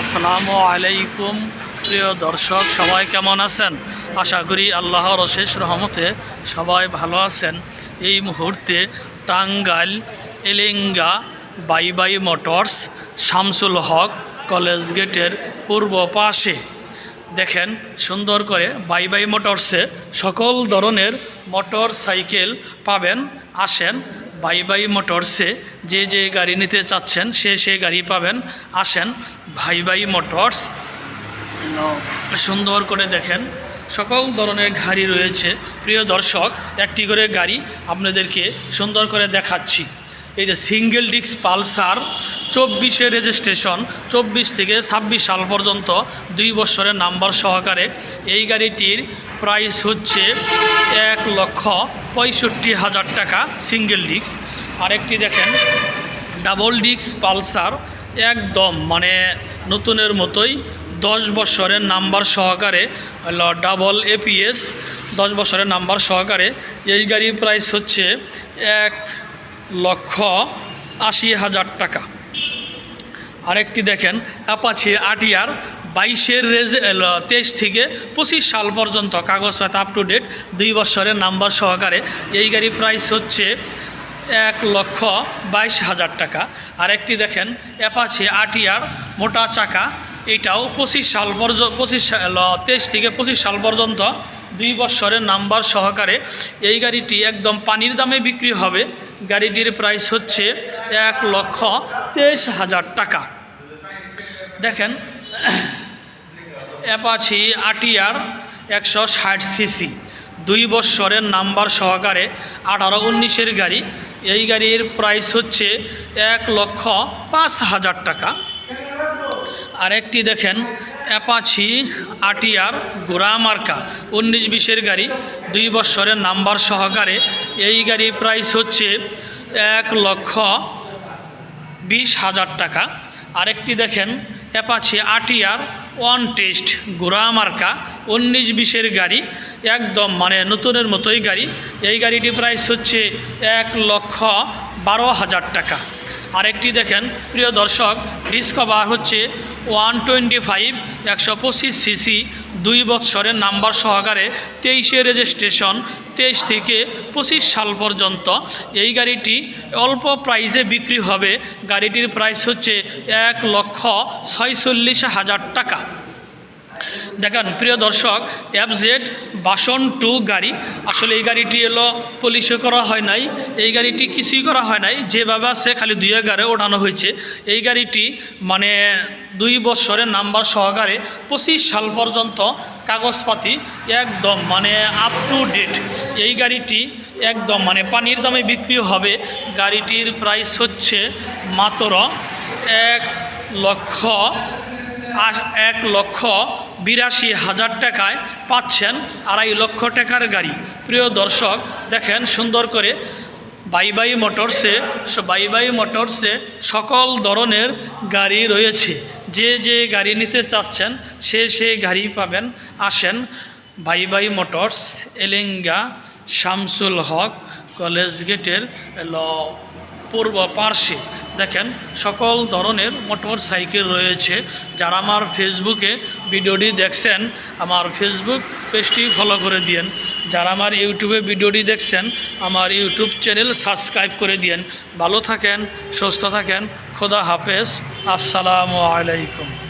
আসসালামু আলাইকুম, প্রিয় দর্শক, সবাই কেমন আছেন? আশা করি আল্লাহর অশেষ রহমতে সবাই ভালো আছেন। এই মুহূর্তে টাঙ্গাইল, এলেঙ্গা, বাই বাই মোটরস, শামসুল হক কলেজ গেটের পূর্ব পাশে। দেখেন, সুন্দর করে বাই বাই মোটরসে সকল ধরনের মোটর সাইকেল পাবেন, আসেন। বাই বাই মোটরসে যে যে গাড়ি নিতে চাচ্ছেন, সে সে গাড়ি পাবেন। আসেন ভাই বাই মোটরস। সুন্দর করে দেখেন। সকল ধরনের গাড়ি রয়েছে। প্রিয় দর্শক, একটি করে গাড়ি আপনাদেরকে সুন্দর করে দেখাচ্ছি। এই যে সিঙ্গেল ডিস্ক পালসার, চব্বিশে রেজিস্ট্রেশন চব্বিশ থেকে ছাব্বিশ সাল পর্যন্ত দুই বছরের নাম্বার সহকারে এই গাড়িটির প্রাইস হচ্ছে এক লক্ষ পঁয়ষট্টি হাজার টাকা সিঙ্গেল ডিস্ক। আরেকটি দেখেন, ডাবল ডিস্ক পালসার, একদম মানে নতুনের মতোই দশ বছরের নাম্বার সহকারে ডাবল এপিএস দশ বছরের নাম্বার সহকারে এই গাড়ির প্রাইস হচ্ছে এক লক্ষ আশি হাজার টাকা। আরেকটি দেখেন, অ্যাপাচি আটিয়ার বাইশের রেজ তেইশ থেকে পঁচিশ সাল পর্যন্ত কাগজ কাগজপাত আপ টু ডেট দুই বছরের নাম্বার সহকারে। এই গাড়ির প্রাইস হচ্ছে এক লক্ষ বাইশ হাজার টাকা। আরেকটি দেখেন, অ্যাপাচি আটিয়ার মোটা চাকা, এটাও পঁচিশ সাল পর্যন্ত পঁচিশ তেইশ থেকে পঁচিশ সাল পর্যন্ত দুই বছরের নাম্বার সহকারে। এই গাড়িটি একদম পানির দামে বিক্রি হবে। গাড়িটির প্রাইস হচ্ছে এক লক্ষ তেইশ হাজার টাকা। দেখেন অ্যাপাছি আটিয়ার একশো ষাট সিসি দুই বৎসরের নাম্বার সহকারে আঠারো উনিশের গাড়ি। এই গাড়ির প্রাইস হচ্ছে এক লক্ষ পাঁচ হাজার টাকা। আরেকটি দেখেন অ্যাপাচি আটিয়ার গোড়া মার্কা, উনিশ বিশের গাড়ি, দুই বছরের নাম্বার সহকারে। এই গাড়ির প্রাইস হচ্ছে এক লক্ষ বিশ হাজার টাকা। আরেকটি দেখেন অ্যাপাছি আটিয়ার ওয়ান টেস্ট গোড়া মার্কা, উনিশ বিশের গাড়ি, একদম মানে নতুনের মতোই গাড়ি। এই গাড়িটি প্রাইস হচ্ছে এক লক্ষ বারো হাজার টাকা। আরেকটি দেখেন, প্রিয় দর্শক ডিসকভার হচ্ছে ওয়ান টোয়েন্টি ফাইভ একশো পঁচিশ সিসি, দুই বৎসরের নাম্বার সহকারে তেইশে রেজিস্ট্রেশন তেইশ থেকে পঁচিশ সাল পর্যন্ত। এই গাড়িটি অল্প প্রাইসে বিক্রি হবে। গাড়িটির প্রাইস হচ্ছে এক লক্ষ ছয়চল্লিশ হাজার টাকা। দেখেন, প্রিয় দর্শক অ্যাপজেড বাসন টু গাড়ি। আসলে এই গাড়িটি এলো পলিশে করা হয় নাই। এই গাড়িটি কিছুই করা হয় নাই। যেভাবে আছে খালি দুই এগারে ওঠানো হয়েছে। এই গাড়িটি মানে দুই বছরের নাম্বার সহকারে পঁচিশ সাল পর্যন্ত কাগজপাতি একদম মানে আপ টু ডেট এই গাড়িটি একদম মানে পানির দামে বিক্রি হবে। গাড়িটির প্রাইস হচ্ছে মাত্র এক লক্ষ এক লক্ষ বিরাশি হাজার টাকায় পাচ্ছেন আড়াই লক্ষ টাকার গাড়ি। প্রিয় দর্শক, দেখেন সুন্দর করে বাই বাই মোটরসে, বাই বাই মোটরসে সকল ধরনের গাড়ি রয়েছে। যে যে গাড়ি নিতে চাচ্ছেন, সে সে গাড়ি পাবেন। আসেন বাই বাই মোটরস, এলেঙ্গা, শামসুল হক কলেজ গেটের ল- পূর্ব পার্শ্বে। দেখেন, সকল ধরনের মোটর সাইকেল রয়েছে। যারা আমার ফেসবুকে ভিডিওটি দেখছেন, আমার ফেসবুক পেজটি ফলো করে দিয়েন। যারা আমার ইউটিউবে ভিডিওটি দেখছেন, আমার ইউটিউব চ্যানেল সাবস্ক্রাইব করে দিয়েন। ভালো থাকেন, সুস্থ থাকেন। খোদা হাফেজ। আসসালামু আলাইকুম।